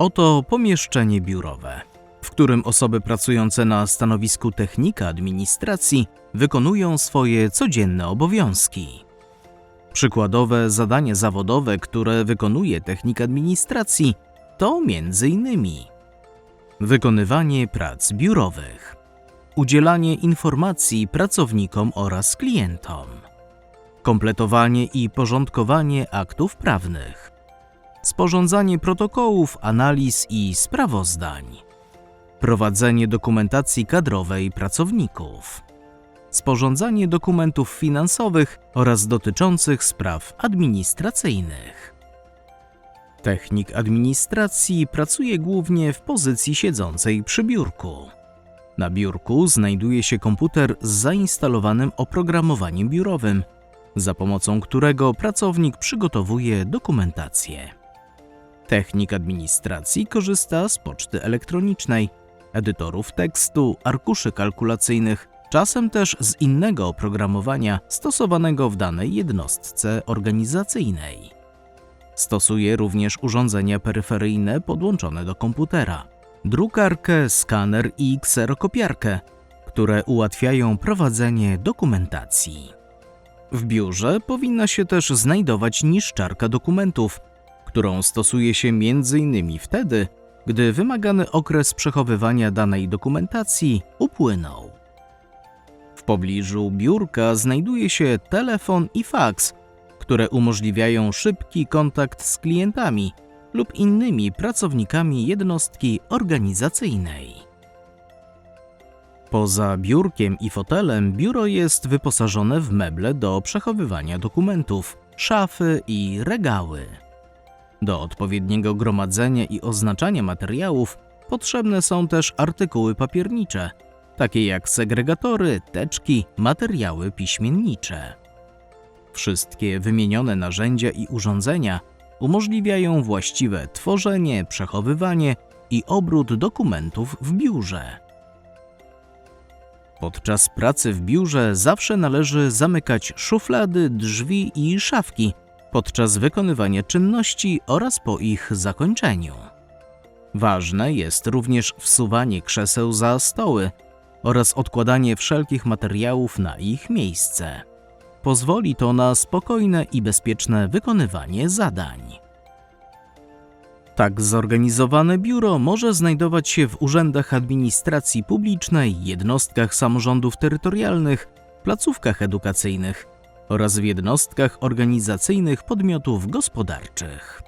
Oto pomieszczenie biurowe, w którym osoby pracujące na stanowisku technika administracji wykonują swoje codzienne obowiązki. Przykładowe zadanie zawodowe, które wykonuje technik administracji, to m.in. wykonywanie prac biurowych, udzielanie informacji pracownikom oraz klientom, kompletowanie i porządkowanie aktów prawnych, sporządzanie protokołów, analiz i sprawozdań, prowadzenie dokumentacji kadrowej pracowników, sporządzanie dokumentów finansowych oraz dotyczących spraw administracyjnych. Technik administracji pracuje głównie w pozycji siedzącej przy biurku. Na biurku znajduje się komputer z zainstalowanym oprogramowaniem biurowym, za pomocą którego pracownik przygotowuje dokumentację. Technik administracji korzysta z poczty elektronicznej, edytorów tekstu, arkuszy kalkulacyjnych, czasem też z innego oprogramowania stosowanego w danej jednostce organizacyjnej. Stosuje również urządzenia peryferyjne podłączone do komputera, drukarkę, skaner i kserokopiarkę, które ułatwiają prowadzenie dokumentacji. W biurze powinna się też znajdować niszczarka dokumentów, którą stosuje się m.in. wtedy, gdy wymagany okres przechowywania danej dokumentacji upłynął. W pobliżu biurka znajduje się telefon i faks, które umożliwiają szybki kontakt z klientami lub innymi pracownikami jednostki organizacyjnej. Poza biurkiem i fotelem, biuro jest wyposażone w meble do przechowywania dokumentów, szafy i regały. Do odpowiedniego gromadzenia i oznaczania materiałów potrzebne są też artykuły papiernicze, takie jak segregatory, teczki, materiały piśmiennicze. Wszystkie wymienione narzędzia i urządzenia umożliwiają właściwe tworzenie, przechowywanie i obrót dokumentów w biurze. Podczas pracy w biurze zawsze należy zamykać szuflady, drzwi i szafki podczas wykonywania czynności oraz po ich zakończeniu. Ważne jest również wsuwanie krzeseł za stoły oraz odkładanie wszelkich materiałów na ich miejsce. Pozwoli to na spokojne i bezpieczne wykonywanie zadań. Tak zorganizowane biuro może znajdować się w urzędach administracji publicznej, jednostkach samorządów terytorialnych, placówkach edukacyjnych oraz w jednostkach organizacyjnych podmiotów gospodarczych.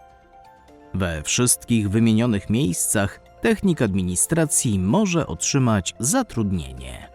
We wszystkich wymienionych miejscach technik administracji może otrzymać zatrudnienie.